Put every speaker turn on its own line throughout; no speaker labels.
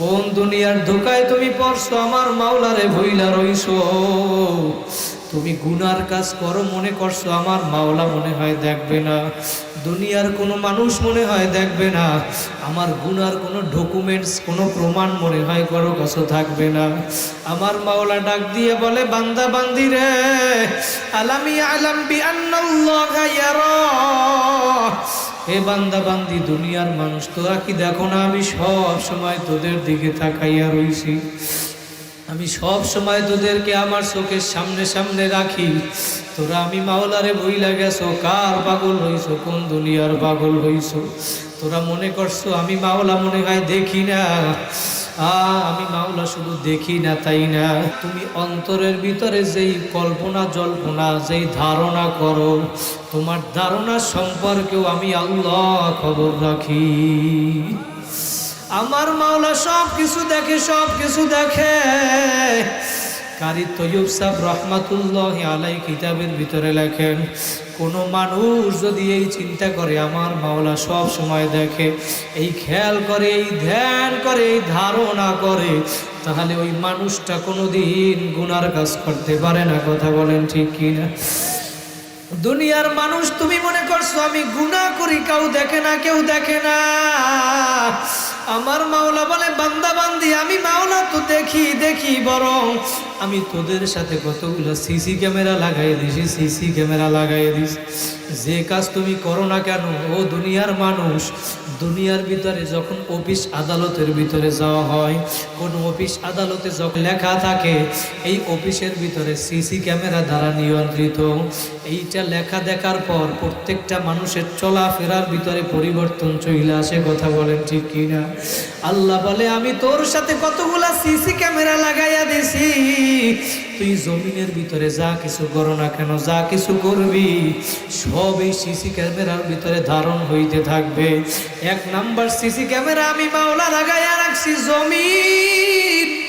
কোন দুনিয়ার ধোকায় তুমি পড়ছো? আমার মাওলারে ভইলা রইছো। তুমি গুনার কাজ করো, মনে করছ আমার মাওলা মনে হয় দেখবে না। দুনিয়ার কোনো মানুষ মনে হয় দেখবে না। আমার গুনার কোনো ডকুমেন্টস কোনো প্রমাণ মনে হয় করো কাছে থাকবে না। আমার মাওলা ডাক দিয়ে বলে, বান্দা, বান্দি রে, আলামি আলাম বি হে বান্দা বান্দি দুনিয়ার মানুষ, তোরা কি দেখো না আমি সব সময় তোদের দিকে তাকাইয়া রইছি? আমি সব সময় তোদেরকে আমার চোখের সামনে সামনে রাখি। তোরা আমি মাওলারে বইলা গেছো, কার পাগল হইছো, কোন দুনিয়ার পাগল হইছো? তোরা মনে করছ আমি মাওলা মনে হয় দেখি না? আমি মাওলা শুধু দেখি না, তাই না? তুমি অন্তরের ভিতরে যেই কল্পনা, জল্পনা, যেই ধারণা করো, তোমার ধারণা সম্পর্কেও আমি আল্লাহ খবর রাখি। আমার মাওলা সব কিছু দেখে সব কিছু দেখে। কারি তৈয়ব সাহ রহমাতুল্লাহ আলাই কিতাবের ভিতরে লেখেন কোনো মানুষ যদি এই চিন্তা করে, আমার মাওলা সব সময় দেখে, এই খেয়াল করে, এই ধ্যান করে, এই ধারণা করে, তাহলে ওই মানুষটা কোনো দিন গুনার কাজ করতে পারে না, কথা বলেন ঠিক কিনা? দুনিয়ার মানুষ তুমি মনে করছ, আমি গুনাহ করি, কেউ দেখে না, কেউ দেখে না। আমার মাওলা বলে, বান্দা বান্দি, আমি মাওলা তো দেখি দেখি বরং আমি তোদের সাথে কতগুলো সিসি ক্যামেরা লাগাই দিছি, সিসি ক্যামেরা লাগাই দিছি। যে কাজ তুমি করো না কেন, ও দুনিয়ার মানুষ, দুনিয়ার ভিতরে যখন অফিস আদালতের ভিতরে যাওয়া হয়, কোন অফিস আদালতে যখন লেখা থাকে, এই অফিসের ভিতরে সিসি ক্যামেরা দ্বারা নিয়ন্ত্রিত। এইটা লেখা দেখার পর প্রত্যেকটা মানুষের চলাফেরার ভিতরে পরিবর্তন চলে আসে, কথা বলেন ঠিক কিনা? আল্লাহ বলে, আমি তোর সাথে কতগুলা সিসি ক্যামেরা লাগাইয়া দিছি। তুই জমিনের ভিতরে যা কিছু করো না কেন, যা কিছু করবি, সব এই সিসি ক্যামেরার ভিতরে ধারণ হইতে থাকবে। এক নাম্বার সিসি ক্যামেরা আমি মাওলা লাগাইয়া রাখছি জমিন।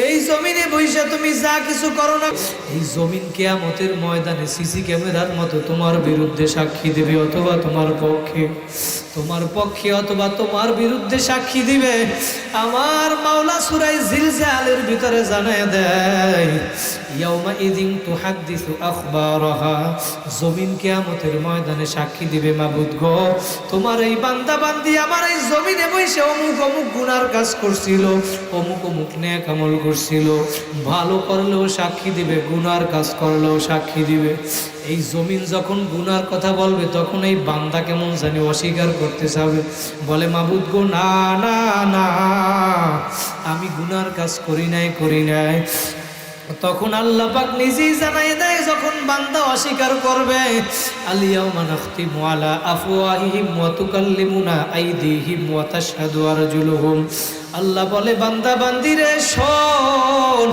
এই জমিনে বৈশা তুমি যা কিছু করো না এই জমিন কেয়ামতের ময়দানে সিসি ক্যামেরার মতো তোমার বিরুদ্ধে সাক্ষী দেবে অথবা তোমার পক্ষে। তোমার পক্ষে অথবা তোমার বিরুদ্ধে সাক্ষী দিবে। আমার মাওলা সুরাই জিলজালের ভিতরে জানায় দেয় ইয়াউমা ইদিন তুহাদ্দিসু আখবারহা। জমিন কিয়ামতের ময়দানে সাক্ষী দিবে মাবুদ গো। তোমার এই বান্দা বান্দি আমার এই জমিনে বসে অমুক অমুক গুনার কাজ করছিল, অমুক অমুক নেক আমল করছিল। ভালো করলেও সাক্ষী দিবে, গুনার কাজ করলেও সাক্ষী দিবে। এই জমিন যখন গুনার কথা বলবে, তখন এই বান্দা কেমন জানি অস্বীকার করতে চাবে। বলে, মাবুদ গো, না না না, আমি গুনার কাজ করি নাই করি নাই। তখন আল্লাহ পাক নিজেই জানাই দেয়, যখন বান্দা অস্বীকার করবে আলিয়াউমা নাখতিমু আলা আফওয়াহিহিম ওয়া তুকাল্লিমুনা আইদিহিম ওয়া তাশহাদু আরজুলুহুম। আল্লাহ বলে, বান্দা, বান্দিরে, শোন,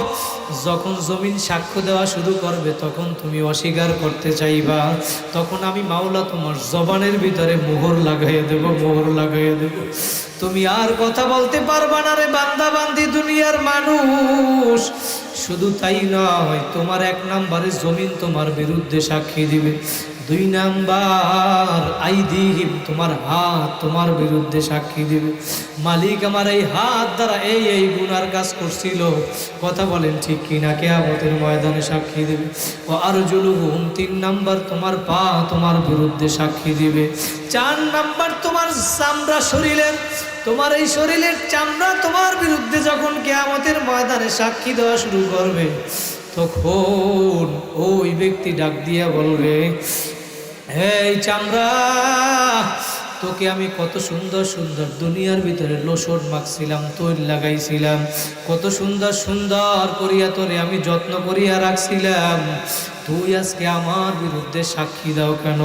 যখন জমিন সাক্ষ্য দেওয়া শুরু করবে, তখন তুমি অস্বীকার করতে চাইবা। তখন আমি মাওলা তোমার জবানের ভিতরে মোহর লাগাইয়া দেব, মোহর লাগাইয়া দেব। তুমি আর কথা বলতে পারবা না রে বান্দা, বান্দি দুনিয়ার মানুষ। শুধু তাই নয় তোমার এক নাম্বারে জমিন তোমার বিরুদ্ধে সাক্ষী দিবে। দুই নাম্বার আইদিহিম তোমার হাত তোমার বিরুদ্ধে সাক্ষী দিবে। মালিক আমার এই হাত দ্বারা এই এই গুনার কাজ করছিল। কথা বলেন ঠিক কিনা, কেয়ামতের ময়দানে সাক্ষী দিবে। ও আরও জুলুহুম তিন নাম্বার, তোমার পা তোমার বিরুদ্ধে সাক্ষী দিবে। চার নাম্বার, তোমার চামড়া শরীরের, তোমার এই শরীরের চামড়া তোমার বিরুদ্ধে যখন কেয়ামতের ময়দানে সাক্ষী দেওয়া শুরু করবে, তখন ওই ব্যক্তি ডাক দিয়া বলবে এই চামড়া, তোকে আমি কত সুন্দর সুন্দর দুনিয়ার ভিতরে লোসন মাখছিলাম তৈরি লাগাইছিলাম। কত সুন্দর সুন্দর করিয়া তোরে আমি যত্ন করিয়া রাখছিলাম। তুই আজকে আমার বিরুদ্ধে সাক্ষী দাও কেন?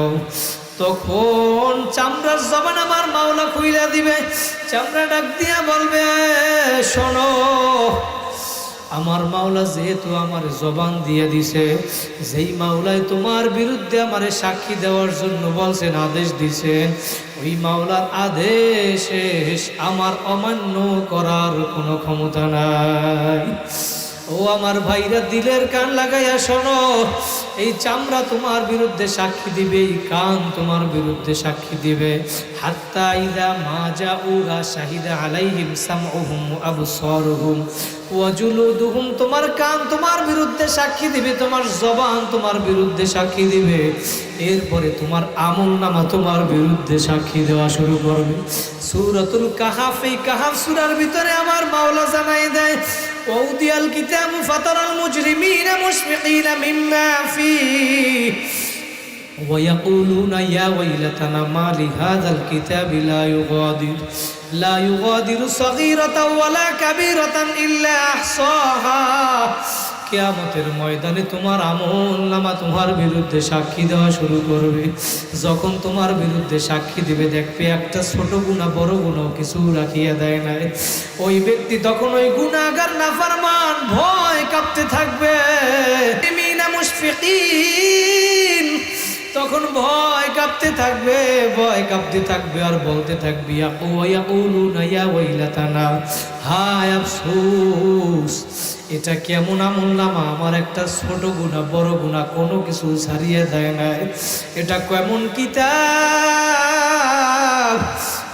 তখন চামড়ার জবান আমার মাওলা খুইলা দিবে। চামড়া ডাক দিয়া বলবে, শোনো আমার মাওলা যেহেতু আমার জবান দিয়ে দিছে, যেই মাওলায় তোমার বিরুদ্ধে আমারে সাক্ষী দেওয়ার জন্য বলছেন, আদেশ দিছেন, ওই মাওলার আদেশ আমার অমান্য করার কোনো ক্ষমতা নাই। ও আমার ভাইরা, দিলের কান লাগাইয়া শোনো। এই চামড়া তোমার বিরুদ্ধে সাক্ষী দিবে, এই কান তোমার বিরুদ্ধে সাক্ষী দিবে। হাত্তা ইদা মাজা উহা শাহিদা আলাইহিম সামউহুম আবসারুহুম। ওয়াজুলুদুহুম তোমার কান তোমার বিরুদ্ধে সাক্ষী দিবে, তোমার জবান তোমার বিরুদ্ধে সাক্ষী দিবে। এরপরে তোমার আমল নামা তোমার বিরুদ্ধে সাক্ষী দেওয়া শুরু করবে। সূরাতুল কাহাফ, এই কাহাফ সুরার ভিতরে আমার মাওলা জানাই দেয় وأوتي الكتاب فترى المجرمين مشفقين مما فيه. ويقولون يا ويلتنا ما لهذا الكتاب لا يغادر لا يغادر صغيرة ولا كبيرة إلا أحصاها. কেয়ামতের ময়দানে তোমার আমল নামা তোমার বিরুদ্ধে সাক্ষী দেওয়া শুরু করবে। যখন তোমার বিরুদ্ধে সাক্ষী দিবে, দেখবে একটা ছোট গুণা, বড় গুণাও কিছু রাখিয়া দেয় নাই। ওই ব্যক্তি তখন ওই গুণাগার, নাফারমান, ভয় কাঁপতে থাকবে। তখন ভয় কাঁপতে থাকবে, ভয় কাঁপতে থাকবে আর বলতে থাকবি থাকবে ইয়াকু ইয়াকুলুনা ইয়া ওয়াইলাতানা হায় আফসোস এটা কেমন আমল নামা? আমার একটা ছোট গুণা, বড় গুণা, কোনো কিছু ছাড়িয়ে দেয় নাই। এটা কেমন কিতাব?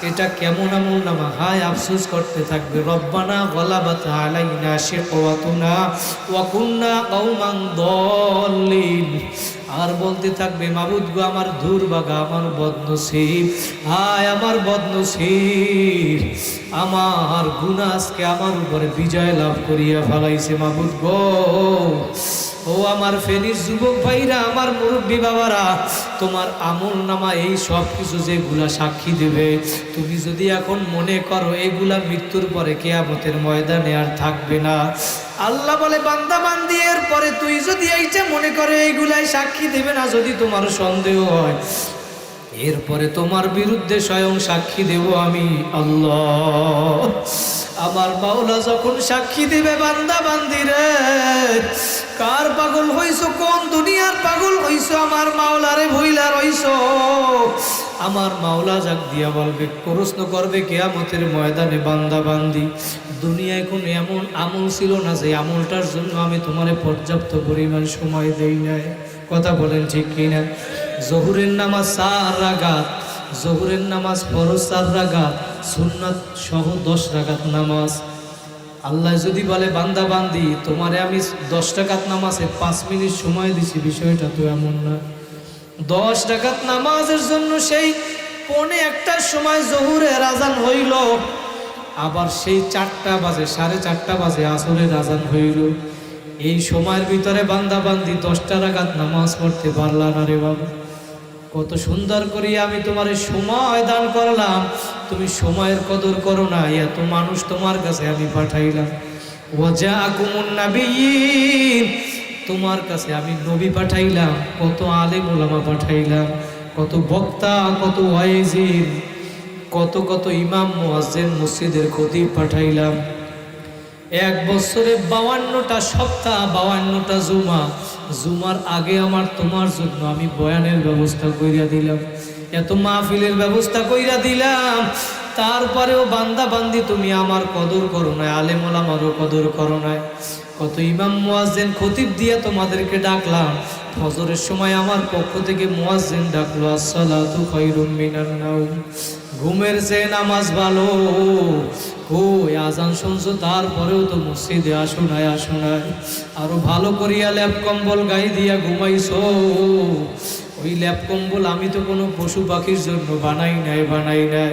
এটা কেমন আমল নামা হায়, আফসোস করতে থাকবে। রব্বানা গলাবাত আলাইনা শিকওয়াতুনা ওয়া কুন্না কওমান দল্লিন। আর বলতে থাকবে, মাবুদ গো, আমার দুর্ভাগা আমার বদনসিব। হায়, আমার বদনসিব। আমার গুনাসকে আমার উপরে বিজয় লাভ করিয়া ফেলাইছে মাবুদ গো। ও আমার ফেনীর যুবক ভাইরা, আমার মুরব্বী বাবারা, তোমার আমল নামা এই সব কিছু যেগুলা সাক্ষী দেবে, তুমি যদি এখন মনে করো এগুলা মৃত্যুর পরে কেয়ামতের ময়দানে আর থাকবে না। আল্লাহ বলে, বান্দা বান্দি এর পরে তুই যদি এইটা মনে করে এইগুলাই সাক্ষী দেবে না, যদি তোমার সন্দেহ হয়, এরপরে তোমার বিরুদ্ধে স্বয়ং সাক্ষী দেব আমি আল্লাহ। আমার বাউলা যখন সাক্ষী দিবে বান্দা বান্দিরে কার পাগল হইছো? কোন দুনিয়ার পাগল হইছো? আমার মাওলারে ভইলা রইছো। আমার মাওলা যাক দিয়া বলবে, প্রশ্ন করবে, কেয়ামতের ময়দানে বান্দা বান্দি দুনিয়ায় কোন এমন আমল ছিল না যে আমলটার জন্য আমি তোমারে পর্যাপ্ত পরিমাণ সময় দেই নাই। কথা বলেন ঠিক কিনা? জহুরের নামাজ চার রাগাত জহুরের নামাজ ফরজ চার রাগাত সুন্নাত সহ দশ রাগাত নামাজ। আল্লাহ যদি বলে, বান্দা, বান্দি, তোমারে আমি দশ টাকাত নামাজে পাঁচ মিনিট সময় দিছি, বিষয়টা তো এমন না। দশ টাকাত নামাজের জন্য সেই পৌনে একটার সময় জহুরে রাজান হইল, আবার সেই চারটা বাজে, সাড়ে চারটা বাজে আসরের রাজান হইল। এই সময়ের ভিতরে বান্দা, বান্দি দশটা রাগাত নামাজ পড়তে পারলা না রে বাবা। কত সুন্দর করে আমি তোমার সময় দান করলাম। তুমি সময়ের কদর করো না, এত মানুষ তোমার কাছে আমি পাঠাইলাম। ওজা কুমুন নাবিয়িন তোমার কাছে আমি নবী পাঠাইলাম, কত আলেম ওলামা পাঠাইলাম, কত বক্তা, কত ওয়াইজিন, কত কত ইমাম, মুয়াজ্জিন, মসজিদের খতিব পাঠাইলাম। এক বছরে বাউান্নটা সপ্তাহ, বাউান্নটা জুমা। জুমার আগে আমার তোমার জন্য আমি বয়ানের ব্যবস্থা কইরা দিলাম। এত মাহফিলের ব্যবস্থা কইরা দিলাম। তারপরেও বান্দা বান্দি তুমি আমার কদর করো না আলেমুল আমারও কদর করো না কত ইমাম, মুয়াজ্জেন, খতিব দিয়ে তোমাদেরকে ডাকলাম। ফজরের সময় আমার পক্ষ থেকে মুয়াজ্জেন ডাকলো, আসসালাতু খায়রুম মিনান নাওম। ঘুমের যে নামাজ ভালো ওই আজান শুনছো? তারপরেও তো মসজিদে আসো নাই আসো নাই। আরও ভালো করিয়া ল্যাপ কম্বল গাই দিয়া ঘুমাইছো। ওই ল্যাপ কম্বল আমি তো কোনো পশু পাখির জন্য বানাই নাই বানাই নাই।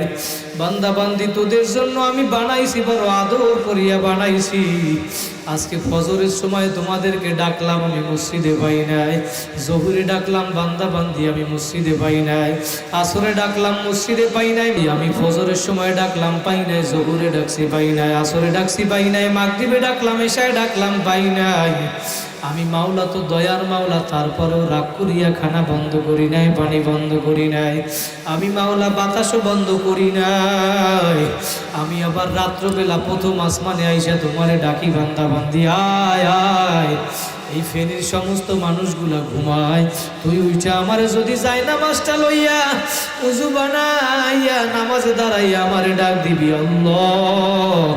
বান্দা বান্দি তোদের জন্য আমি বানাইছি, বড় আদর করিয়া বানাইছি। আজকে ফজরের সময় তোমাদেরকে ডাকলাম আমি মসজিদে পাই নাই। জহুরে ডাকলাম বান্দা বান্দি আমি মসজিদে পাই নাই। আসরে ডাকলাম, মসজিদে পাই নাই। আমি ফজরের সময় ডাকলাম, পাই নাই। জহুরে ডাকছি, পাই নাই। আসরে ডাকছি, পাই নাই। মাগরিবে ডাকলাম, এশায় ডাকলাম, পাই নাই। আমি মাওলা তো দয়ার মাওলা, তারপরেও রাগ করিয়া খানা বন্ধ করি নাই, পানি বন্ধ করি নাই। আমি মাওলা, বাতাসও বন্ধ করি নাই। আমি আবার রাত্রবেলা প্রথম আসমানে আইসা তোমারে ডাকি বান্দা বান্দি, আয় আয়। এই ফেনীর সমস্ত মানুষগুলা ঘুমায়। তুই উঠা আমারে যদি যাই নামাজটা লইয়া, উজু বানাইয়া নামাজে দাঁড়াইয়া আমারে ডাক দিবি, আল্লাহ।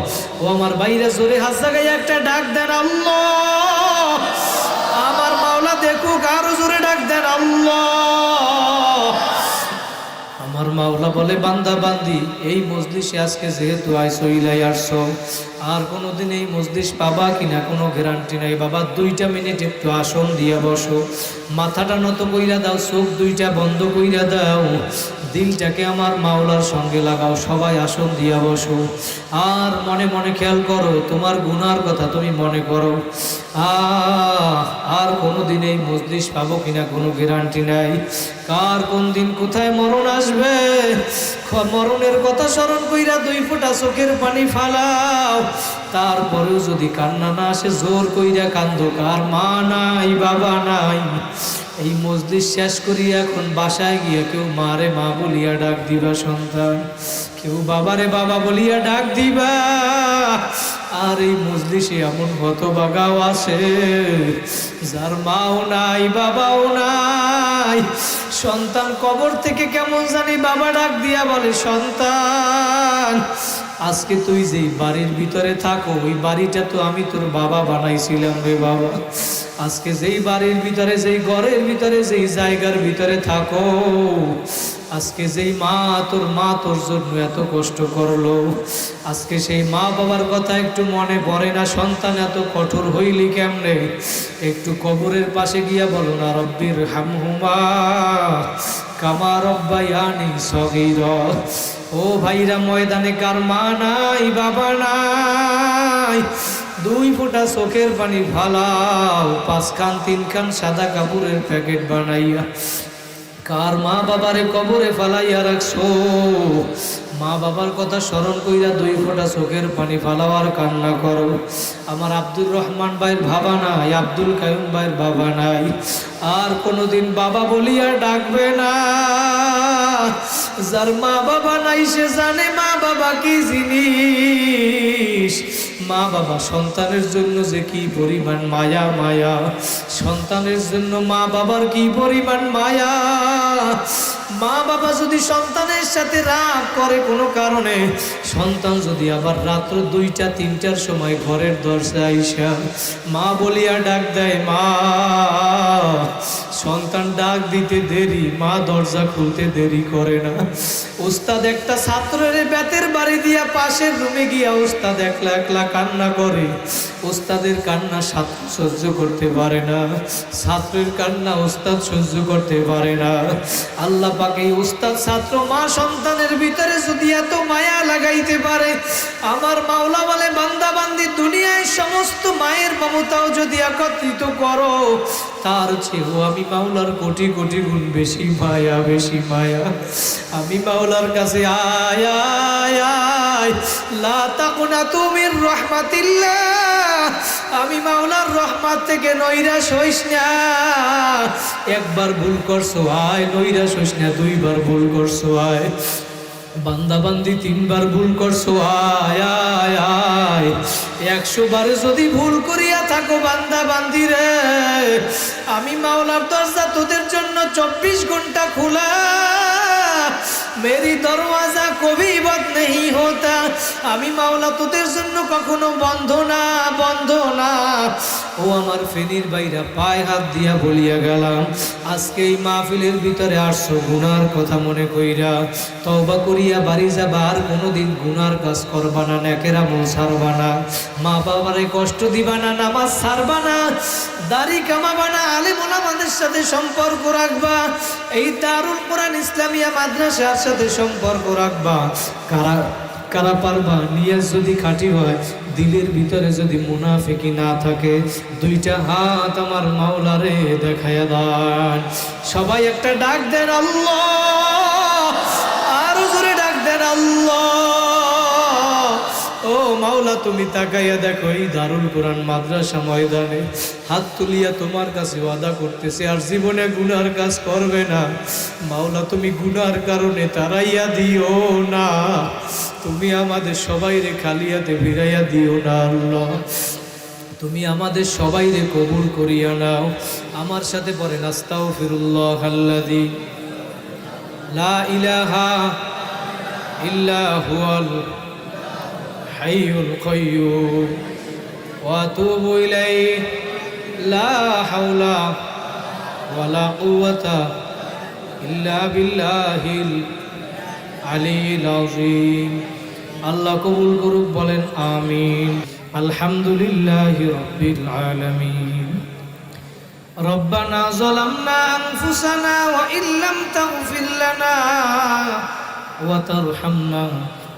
ও আমার বাইরে জোরে হাত জাগাই একটা ডাক দেন, আল্লাহ। আমার মাওলা দেখুক, আরও জোরে ডাক দেন, আল্লাহ। আমার মাওলা বলে, বান্দা, বান্দি, এই মজলিসে আজকে যেহেতু আইসো, ইলাই আসছো আর কোনোদিন এই মজলিস পাবা কিনা কোনো গ্যারান্টি নাই। বাবা, দুইটা মিনিট একটু আসন দিয়ে বসো। মাথাটা নত কইরা দাও, চোখ দুইটা বন্ধ কইরা দাও। দিলটাকে আমার মাওলার সঙ্গে লাগাও, সবাই আসন দিয়া বসো। আর মনে মনে খেয়াল করো, তোমার গুনার কথা তুমি মনে করো। আর কোনো দিন এই মজলিস পাবো কিনা কোনো গ্যারান্টি নাই। কার কোন দিন কোথায় মরণ আসবে? মরণের কথা স্মরণ কইরা দুই ফোঁটা চোখের পানি ফালাও। তারপরেও যদি কান্না না আসে, জোর কইরা কান্দো, কার মা নাই, বাবা নাই? এই মজলিস শেষ করিয়া এখন বাসায় গিয়া কেউ মারে মা বলিয়া ডাক দিবা, সন্তান। কেউ বাবারে বাবা বলিয়া ডাক দিবা। আর এই মজলিসে এমন কত বাগাও আছে, যার মাও নাই, বাবাও নাই। সন্তান কবর থেকে কেমন জানি বাবা ডাক দিয়া বলে, সন্তান আজকে তুই যেই বাড়ির ভিতরে থাকো, ওই বাড়িটা তো আমি তোর বাবা বানাইছিলাম রে বাবা। আজকে যেই বাড়ির ভিতরে, যেই ঘরের ভিতরে, যেই জায়গার ভিতরে থাকো, আজকে যেই মা তোর মা তোর জন্য এত কষ্ট করল। আজকে সেই মা বাবার কথা একটু মনে পড়ে না, সন্তান এত কঠোর হইলি কেমনে? একটু কবরের পাশে গিয়া বলো না রব্বির হামহুমা কামা রব্বায়ানি সগীর। ও ভাইরা ময়দানে কার মা নাই, বাবা নাই? দুই ফোঁটা চোখের পানি ফালাও, পাঁচ খান, তিন খান সাদা কাপড়ের প্যাকেট বানাইয়া। কার মা বাবারে কবরে ফালাইয়া রাখছো? মা বাবার কথা স্মরণ কইরা দুই ফোঁটা চোখের পানি ফালাওয়ার কান্না করো। আমার আব্দুর রহমান ভাইয়ের বাবা নাই, আব্দুল কায়ুম ভাইয়ের বাবা নাই। আর কোনোদিন বাবা বলিয়া ডাকবে না। যার মা বাবা নাই, সে জানে মা বাবা কি জিনিস। মা বাবা সন্তানের জন্য যে কি পরিমাণ মায়া মায়া। সন্তানের জন্য মা বাবার কি পরিমাণ মায়া। মা বাবা যদি সন্তানের সাথে রাগ করে কোনো কারণে, সন্তান যদি আবার রাত্র দুইটা, তিনটার সময় ঘরের দরজা আইসা মা বলিয়া ডাক দেয়, মা সন্তান ডাক দিতে দেরি, মা দরজা খুলতে দেরি করে না। ওস্তাদ একটা ছাত্রের বেতের বাড়ি দিয়া পাশের রুমে গিয়া ওস্তাদ একলা একলা কান্না করে। ওস্তাদের কান্না ছাত্র সহ্য করতে পারে না। ছাত্রের কান্না ওস্তাদ সহ্য করতে পারে না। আল্লাহ পাকে এই ওস্তাদ ছাত্র মা সন্তানের ভিতরে যদি এত মায়া লাগাইতে পারে, আমার মাওলা বলে, বান্দা, বান্দি, দুনিয়ায় সমস্ত মায়ের মমতাও যদি একত্রিত করো, তার চেয়েও আমি মাওলার কোটি কোটি গুণ বেশি, মায়া বেশি, মায়া। আমি মাওলার কাছে আয় তুমির রহমাতিল্লাহ। আমি মাওলার রহমাত থেকে নৈরাশ হইস একবার ভুল করছ, আয় নৈরাশ হইস দুইবার ভুল করছ, আয়। বান্দা বান্দি তিনবার ভুল করছ, আয় আয় আয়। একশো বারে যদি ভুল করিয়া থাকো বান্দাবান্দি রে, আমি মাওলার দরজা তোদের জন্য চব্বিশ ঘণ্টা খোলা। মেরি দরওয়াজা কবি বদ নেই হতা। আমি মাওলা তোদের জন্য কখনো বন্ধ না বন্ধ না। ও আমার ফেনির বাইরা পায়ে হাত দিয়া বলিয়া গেলাম, আজকে এই মাহফিলের ভিতরে আসছো গুনার কথা মনে কইরা তওবা করিয়া বাড়ি যাবা, আর কোনোদিন গুনার কাজ করবা না, নেকেরা মন সারবা না। মা বাবারে কষ্ট দিবা না, নামাজ সারবা না, দাড়ি কামাবা না, আলেম ওলামাদের সাথে সম্পর্ক রাখবা। এই দারুল কোরআন ইসলামিয়া মাদ্রাসার সাথে সম্পর্ক রাখবা, কারা কারা পারবা, নিয়াজ যদি খাঁটি হয়, দিলের ভিতরে যদি মুনাফেকি না থাকে, দুইটা হাত আমার মাওলারে দেখায় দান। সবাই একটা ডাক দেন আল্লাহ, আরও জোরে ডাক দেন আল্লাহ। ও মাওলা, তুমি তাকাইয়া দেখো, এই দারুল কোরআন মাদ্রাসা ময়দানে হাত তুলিয়া তোমার কাছে ওয়াদা করতেছে, আর জীবনে গুনার কাজ করবে না। মাওলা, তুমি গুনার কারণে তারাইয়া দিও না। তুমি আমাদের সবাই রে খালিয়াতে ফিরাইয়া দিও না, আল্লাহ। তুমি আমাদের সবাই রে কবুল করিয়া নাও। আমার সাথে পরে নাস্তাও ফিরুল্লাহ আল্লাদি লা ইলাহা ইল্লা হুয়াল الحي القيوم وأتوب إليه لا حول ولا قوة إلا بالله العلي العظيم الله قبول করুক বলেন আমিন আলহামদুলিল্লাহ রব্বিল আলামিন ربنا ظلمنا أنفسنا وإن لم تغفر لنا وترحمنا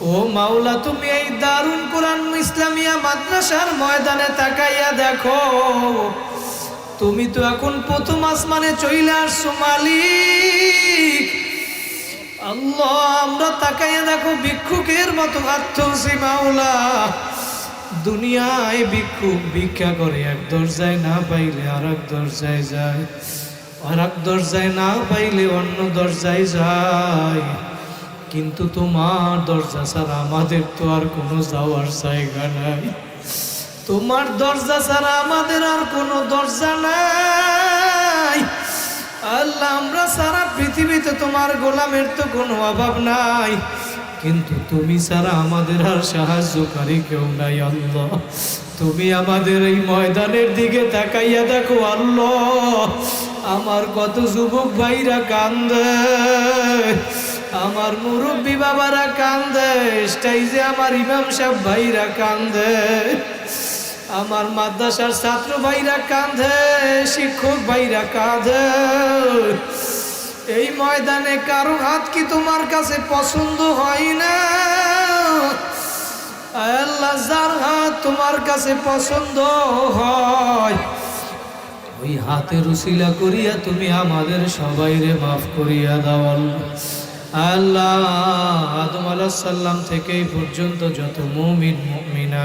ও মাওলা, তুমি এই দারুণ কোরআন ইসলামিয়া মাদ্রাসার ময়দানে তাকাইয়া দেখো। তুমি তো এখন প্রথম আসমানে চইলে আসছো, মালিক। আল্লাহ, আমরা তাকাইয়া দেখো, ভিক্ষুকের মতো আত্মসি মাওলা। দুনিয়ায় ভিক্ষুক ভিক্ষা করে, এক দরজায় না পাইলে আর এক দরজায় যায়। আর এক দরজায় না পাইলে অন্য দরজায় যায়। কিন্তু তোমার দরজা ছাড়া আমাদের তো আর কোনো যাওয়ার জায়গা নাই। তোমার দরজা ছাড়া আমাদের আর কোনো দরজা নাই। আল্লাহ, আমরা সারা পৃথিবীতে তোমার গোলামের তো কোনো অভাব নাই। কিন্তু তুমি ছাড়া আমাদের আর সাহায্যকারী কেউ নাই, আল্লাহ। তুমি আমাদের এই ময়দানের দিকে তাকাইয়া দেখো, আল্লাহ। আমার কত যুবক ভাইরা কান্দে। আমার মুরব্বী বাবারা কান্দে স্টাইজে আমার ইমাম সাহেব ভাইরা কান্দে। আমার মাদ্রাসার ছাত্র ভাইরা কাঁধে শিক্ষক ভাইরা কাঁধে এই ময়দানে কারও হাত কি তোমার কাছে পছন্দ হয় না? আল্লাহ যার হাত তোমার কাছে পছন্দ হয়, ওই হাতের উসিলা করিয়া তুমি আমাদের সবাইরে মাফ করিয়া দাও আল্লাহ। আল্লাহ আদম আলাহ সাল্লাম থেকে পর্যন্ত যত মুমিন মুমিনা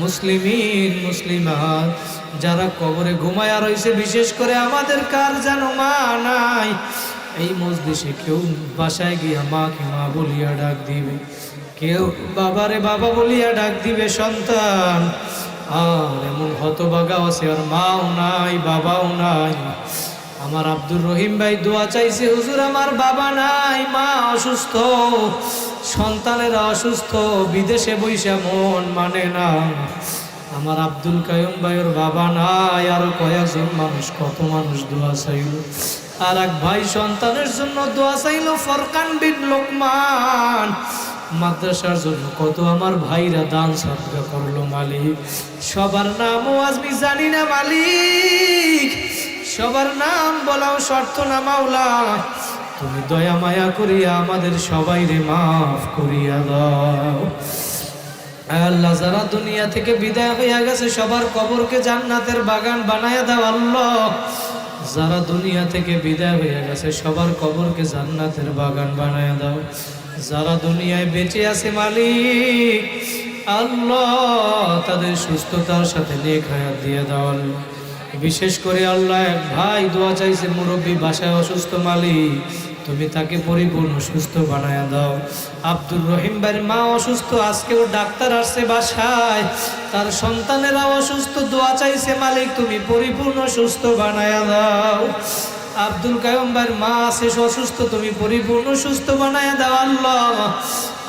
মুসলিমিন, মুসলিমাত, যারা কবরে ঘুমায়া রয়েছে বিশেষ করে আমাদের কার যেন মা নাই, এই মসজিষে কেউ বাসায় গিয়া মাকে মা বলিয়া ডাক দিবে, কেউ বাবারে বাবা বলিয়া ডাক দিবে, সন্তান, আর এমন হতবাগাও আছে, আর মাও নাই, বাবাও নাই আমার আব্দুর রহিম ভাই দোয়া চাইছে, হুজুর, আমার বাবা নাই, মা অসুস্থ, সন্তানেরা অসুস্থ, বিদেশে বৈশা মন মানে না। আমার আব্দুল কায়ুম ভাইয়ের বাবা নাই, আরও কয়েকজন মানুষ, কত মানুষ দোয়া চাইল। আর এক ভাই সন্তানের জন্য দোয়া চাইল, ফরকান বিন লোকমান, মাদ্রাসার জন্য কত আমার ভাইরা দান সদকা করল মালিক। সবার নামও আজমি জানি না মালিক। সবার নাম বলাও শর্ত না মাওলা। তুমি দয়া মায়া করিয়া আমাদের সবাই রে মাফ করিয়া দাও। আল্লাহ, যারা দুনিয়া থেকে বিদায় হইয়া গেছে, সবার কবরকে জান্নাতের বাগান বানায়া দাও আল্লাহ। যারা দুনিয়া থেকে বিদায় হইয়া গেছে, সবার কবরকে জান্নাতের বাগান বানায়া দাও। যারা দুনিয়ায় বেঁচে আছে মালিক, আল্লাহ তাদের সুস্থতার সাথে নেক হায়াত দিয়ে দাও আল্লাহ। বিশেষ করে আল্লাহ এক ভাই দোয়া চাইছে, মুরব্বী বাসায় অসুস্থ মালিক, তুমি তাকে পরিপূর্ণ সুস্থ বানায়া দাও। আব্দুর রহিম ভাইয়ের মা অসুস্থ, আজকেও ডাক্তার আসছে বাসায়। তার সন্তানেরা অসুস্থ, দোয়া চাইছে, মালিক, তুমি পরিপূর্ণ সুস্থ বানায়া দাও। আব্দুল কায়ম ভাইয়ের মা আছে অসুস্থ, তুমি পরিপূর্ণ সুস্থ বানায়া দাও আল্লাহ।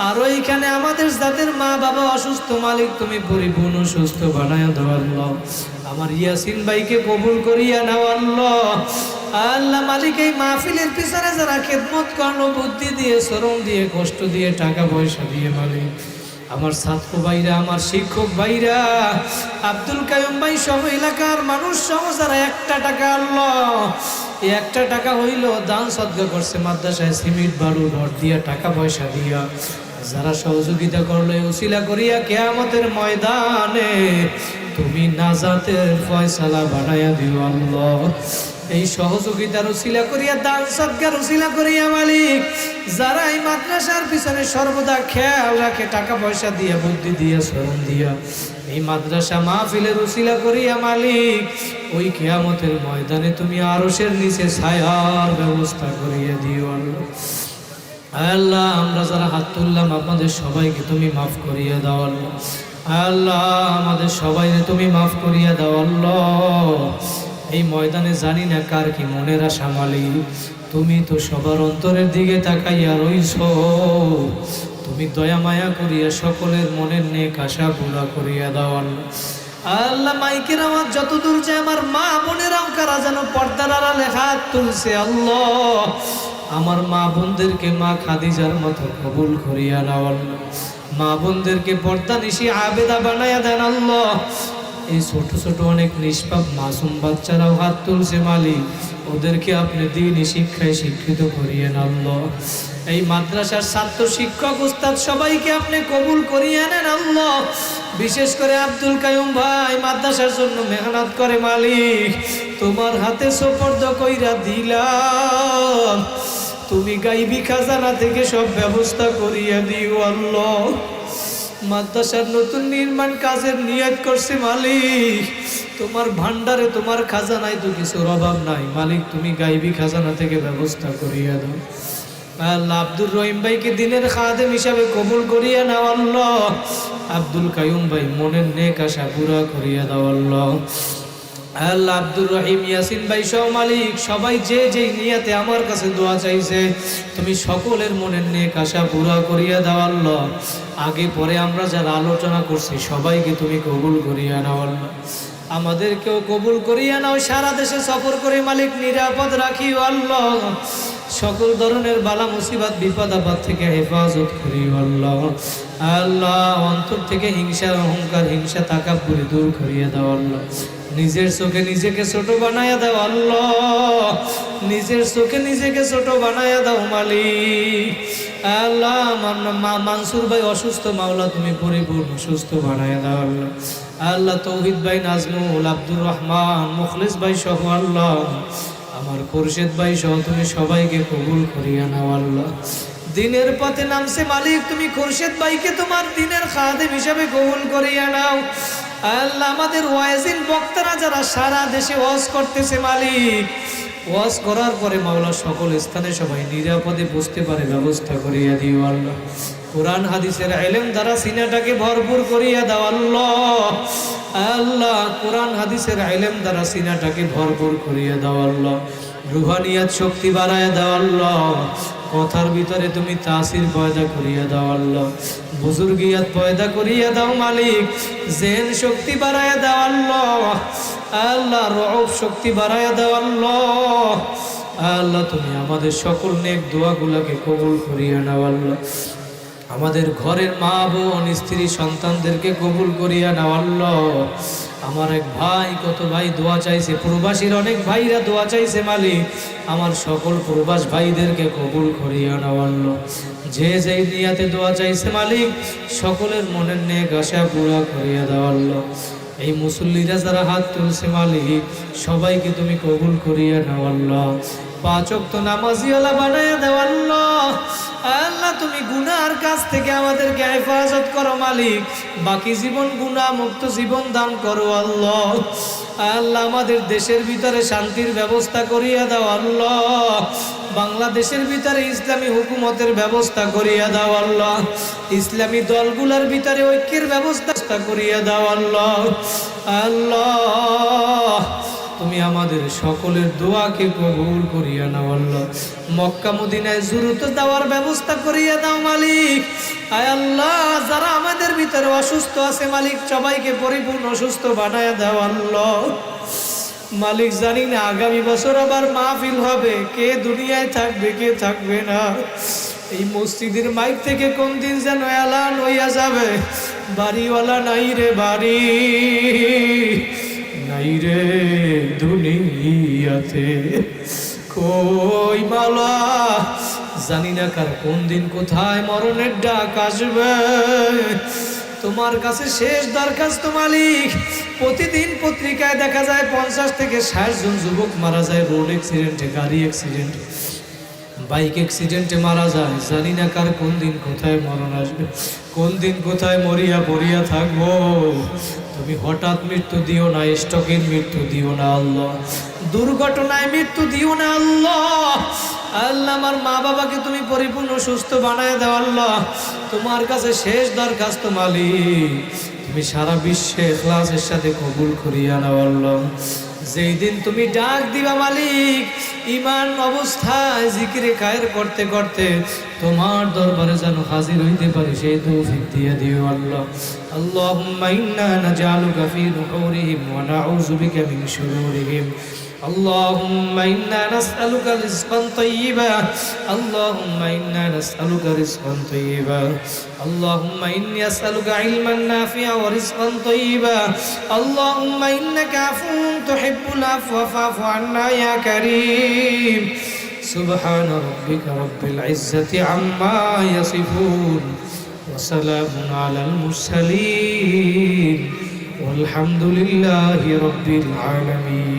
আর ওইখানে আমাদের যাদের মা বাবা অসুস্থ, মালিক, তুমি পরিপূর্ণ সুস্থ বানায়া দাও আল্লাহ। আমার ইয়াসিন ভাইকে কবুল করিয়া নাও আল্লাহ। আল্লাহ মালিক এই মাহফিলের পিছনে যারা খেদমত করল, বুদ্ধি দিয়ে, শ্রম দিয়ে, কষ্ট দিয়ে, টাকা পয়সা দিয়ে মালিক। আমার ছাত্র ভাইরা, আমার শিক্ষক ভাইরা, আব্দুল কায়ুম ভাই সব এলাকার মানুষ সহ যারা একটা টাকা এই একটা টাকা হইল দান সদ্গা করছে মাদ্রাসায় সিমেন্ট, বালু রড দিয়া, টাকা পয়সা দিয়া। যারা সহযোগিতা করল উসিলা করিয়া কেয়ামতের ময়দানে তুমি নাজাতের ফয়সালা বানাইয়া দিও আল্লাহ। এই সহযোগিতার উসিলা করিয়া, দান সৎকার উসিলা করিয়া মালিক, যারা এই মাদ্রাসার পিছনে সর্বদা খেয়াল রাখে টাকা পয়সা দিয়া, বুদ্ধি দিয়া, শ্রম দিয়া, এই মাদ্রাসা মাহফিলের উসিলা করিয়া মালিক, ওই কেয়ামতের ময়দানে তুমি আরশের নিচে ছায়ার ব্যবস্থা করিয়া দিও আল্লাহ। আল্লাহ, আমরা যারা হাত তুললাম, আপনাদের সবাইকে তুমি মাফ করিয়া দাও আল্লাহ। আল্লাহ, আমাদের সবাইকে তুমি মাফ করিয়া দাও আল্লাহ। এই ময়দানে জানি না কার কি মনের আশা মালিক। তুমি তো সবার অন্তরের দিকে তাকাইয়া রইছ। তুমি দয়া মায়া করিয়া সকলের মনের নেক আশা পুরা করিয়া দাও আল্লাহ। আল্লাহ, মাইকের আমার যত দূর যে আমার মা বোনেরাও কারা যেন পর্দার আড়ালে হাত তুলছে আল্লাহ। আমার মা বোনদেরকে মা খাদিজার মতো কবুল করিয়া নাও মা বোনদেরকে পর্দা নিশি আবেদা বানাইয়া দেন আল্লাহ। এই ছোট ছোট অনেক নিষ্পাপ মাসুম বাচ্চারাও হাত তুলছে মালিক। ওদেরকে আপনি দিন শিক্ষায় শিক্ষিত করিয়েন আল্লাহ। এই মাদ্রাসার ছাত্র শিক্ষক উস্তাদ সবাইকে আপনি কবুল করিয়ে নেন আল্লাহ। বিশেষ করে আব্দুল কায়ুম ভাই, মাদ্রাসার জন্য মেহনত করে মালিক। তোমার হাতে সোপর্দ কইরা দিলাম। তুমি গাইবি খাজানা থেকে সব ব্যবস্থা করিয়া দিও, আল্লাহ। মাদ্রাসার নতুন নির্মাণ কাজের নিয়ত করছে মালিক। তোমার ভান্ডারে তোমার খাজানায় তো কিছুর অভাব নাই। মালিক, তুমি গাইবি খাজানা থেকে ব্যবস্থা করিয়া দাও। আল্লাহ আব্দুর রহিম ভাইকে দিনের খাদেম হিসাবে কবুল করিয়া নাও, আল্লাহ। আব্দুল কায়ুম ভাই মনের নেক আশা পুরা করিয়া দাও, আল্লাহ। আল্লাহ আব্দুর রহিম, ইয়াসিন ভাই সহ মালিক, সবাই যে যেই নিয়াতে আমার কাছে দোয়া চাইছে, তুমি সকলের মনের নেক আশা পুরা করিয়া দাও আল্লাহ। আগে পরে আমরা যারা আলোচনা করছি, সবাইকে তুমি কবুল করিয়া নাও আমাদেরকেও কবুল করিয়া নাও, সারা দেশে সফর করে মালিক, নিরাপদ রাখিও আল্লাহ। সকল ধরনের বালা মুসিবাত, বিপদ, আপদ থেকে হেফাজত করিও আল্লাহ। আল্লাহ, অন্তর থেকে হিংসা অহংকার, হিংসা, তাকাব্বুরি দূর করিয়া দাও আল্লাহ। নিজের চোখে নিজেকে ছোট বানায়া দাও আল্লাহ। নিজের চোখে নিজেকে ছোট বানায়া দাও মালিক। আল্লাহ আমার মা, মানসুর ভাই অসুস্থ, মাওলা তুমি পরিপূর্ণ, সুস্থ বানায়া দাও আল্লাহ। আল্লাহ তৌহিদ ভাই, নাজমুল, আব্দুর রহমান, মুখলিস ভাই সহ আল্লাহ। আমার খুরশেদ ভাই সহ তুমি সবাইকে কবুল করিয়া নাও আল্লাহ। দিনের পথে নামছে মালিক, তুমি খুরশেদ ভাইকে তোমার দিনের খাদেম হিসাবে কবুল করিয়া নাও। আল্লাহ আমাদের ওয়াইজিন বক্তারা যারা সারা দেশে ওয়াজ করতেছে মালিক, ওয়াজ করার পরে মাওলা সকল স্থানে সবাই নিরাপদে বুঝতে পারে, ব্যবস্থা করিয়া দিও আল্লাহ। কোরআন, হাদিসের এলেম দ্বারা সিনাটাকে ভরপুর করিয়া দাও আল্লাহ। আল্লাহ, কোরআন, হাদিসের এলেম দ্বারা সিনাটাকে ভরপুর করিয়া দাও আল্লাহ। রুহানিয়াত শক্তি বাড়ায় দাও আল্লাহ। কথার ভিতরে তুমি তাসির পয়দা করিয়া দাও আল্লাহ। বুজুর্গিয়াত পয়দা করিয়া দাও মালিক। জেন শক্তি বাড়াইয়া দাও আল্লাহ। আল্লাহ রব শক্তি বাড়াইয়া দাও আল্লাহ। আল্লাহ, তুমি আমাদের সকল নেক দোয়াগুলাকে কবুল করিয়া নাও আল্লাহ। আমাদের ঘরের মা বোন, স্ত্রী, সন্তানদেরকে কবুল করিয়া নাও আল্লাহ আমার এক ভাই, কত ভাই দোয়া চাইছে। প্রবাসীর অনেক ভাইরা দোয়া চাইছে মালিক। আমার সকল প্রবাস ভাইদেরকে কবুল করিয়া নাও আল্লাহ যে যেই নিয়াতে দোয়া চাইছে মালিক, সকলের মনের নেক আশা পুরা করিয়া দাও আল্লাহ এই মুসল্লিরা যারা হাত তুলছে মালিক, সবাইকে তুমি কবুল করিয়া নাও আল্লাহ পাঁচক তো নামাজিওয়ালা বানাইয়া দেও আল্লাহ আল্লাহ তুমি গুনার কাছ থেকে আমাদেরকে হেফাজত করো, মালিক। বাকি জীবন গুনাহ মুক্ত জীবন দান করো, আল্লাহ। আল্লাহ, আমাদের দেশের ভিতরে শান্তির ব্যবস্থা করিয়া দাও, আল্লাহ। বাংলাদেশের ভিতরে ইসলামী হুকুমতের ব্যবস্থা করিয়া দাও, আল্লাহ। ইসলামী দলগুলোর ভিতরে ঐক্যের ব্যবস্থা করিয়া দাও, আল্লাহ। আল্লাহ তুমি আমাদের সকলের দোয়াকে কবুল করিয়া নাও আল্লাহ। মক্কা, মদিনায় জুরুত দেওয়ার ব্যবস্থা করিয়া দাও মালিক। আয় আল্লাহ, যারা আমাদের ভিতরে অসুস্থ আছে মালিক, সবাইকে পরিপূর্ণ সুস্থ বানায়া দাও আল্লাহ। মালিক, জানি না আগামী বছর আবার মাহফিল হবে। কে দুনিয়ায় থাকবে, কে থাকবে না। এই মসজিদের মাইক থেকে কোন দিন যেন এলান হইয়া যাবে? বাড়িওয়ালা নাই রে বাড়ি। নাই রে দুনিয়াতে। কই মালা জানি না কার কোন দিন কোথায় মরণের ডাক আসবে। তোমার কাছে শেষ দরখাস্ত মালিক। প্রতিদিন পত্রিকায় দেখা যায় পঞ্চাশ থেকে ষাট জন যুবক মারা যায়, রোড অ্যাক্সিডেন্টে গাড়ি অ্যাক্সিডেন্ট বাইক অ্যাক্সিডেন্টে মারা যায়। জানি না কার কোন দিন কোথায় মরণ আসবে। কোন দিন কোথায় মরিয়া পড়িয়া থাকব। তুমি হঠাৎ মৃত্যু দিও না, স্টকের মৃত্যু দিও না আল্লাহ। দুর্ঘটনায় মৃত্যু দিও না আল্লাহ। আল্লাহ আমার মা বাবাকে তুমি পরিপূর্ণ, সুস্থ বানায় দাও আল্লাহ। তোমার কাছে শেষ দরখাস্ত মালিক। তুমি সারা বিশ্বে এখলাসের সাথে কবুল করিয়া নাও আল্লাহ। যেই দিন তুমি ডাক দিবা মালিক ইমান অবস্থায় জিকিরে কায়ের করতে করতে তোমার দরবারে যেন হাজির হইতে পারি, সেই তৌফিক দিয়ে দিও আল্লাহ। আল্লাহুম্মা ইন্না নাজআলুকা ফি নুহুরিহিম ওয়া নাউযু বিকা মিন اللهم إنا نسألك رزقا طيبا. اللهم إنا نسألك رزقا طيبا. اللهم إني أسألك علما نافعا ورزقا طيبا. اللهم إنك عفو تحب العفو فاعف عنا يا كريم. سبحان ربك رب العزة عما يصفون وسلام على المرسلين. والحمد لله رب العالمين.